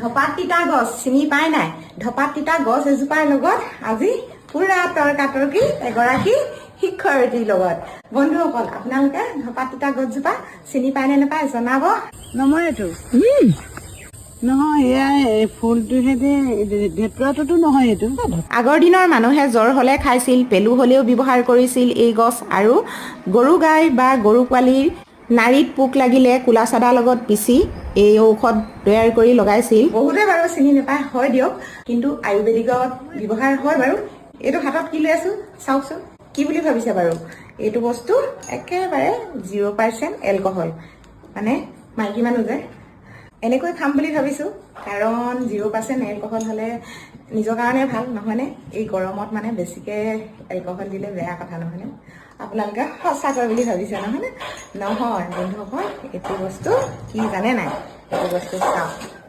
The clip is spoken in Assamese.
ধপাত তিতা গছ চিনি পাই নাই? ধপাত তিতা গছ এজোপাৰ লগত আজি পুৰা তৰ্কাতৰ্কি এগৰাকী শিক্ষয়িত্ৰীৰ লগত। বন্ধুসকল আপোনালোকে ধপাত তিতা গছজোপা চিনি পায় নে নাপায় জনাব। নমৰেতো নহয় এয়া এই ফুলটোহে ভেটুৱাটোতো নহয় এইটো। আগৰ দিনৰ মানুহে জ্বৰ হ'লে খাইছিল পেলু হ'লেও ব্যৱহাৰ কৰিছিল এই গছ আৰু গৰু গাই বা গৰু পোৱালিৰ নাড়ীত পোক লাগিলে কোলা চাদাৰ লগত পিচি এই ঔষধ তৈয়াৰ কৰি লগাইছিল। বহুতে বাৰু চিনি নাপায় হয় দিয়ক। কিন্তু আয়ুৰ্বেদিকত ব্যৱহাৰ হয় বাৰু। এইটো হাতত কি লৈ আছো? চাওকচোন কি বুলি ভাবিছে বাৰু? এইটো বস্তু একেবাৰে জিৰ' পাৰ্চেণ্ট এলকহল। মানে মাইকী মানুহ যে। এনেকৈ খাম বুলি ভাবিছোঁ কাৰণ জিৰ' পাৰ্চেণ্ট এলকহল হ'লে নিজৰ কাৰণে ভাল নহয়নে? এই গৰমত মানে বেছিকৈ এলকহল দিলে বেয়া কথা নহয়নে? আপোনালোকে সঁচাকৈ বুলি ভাবিছে নহয়নে? নহয় বন্ধুসকল এইটো বস্তু কি জানে নাই এইটো বস্তু চাওক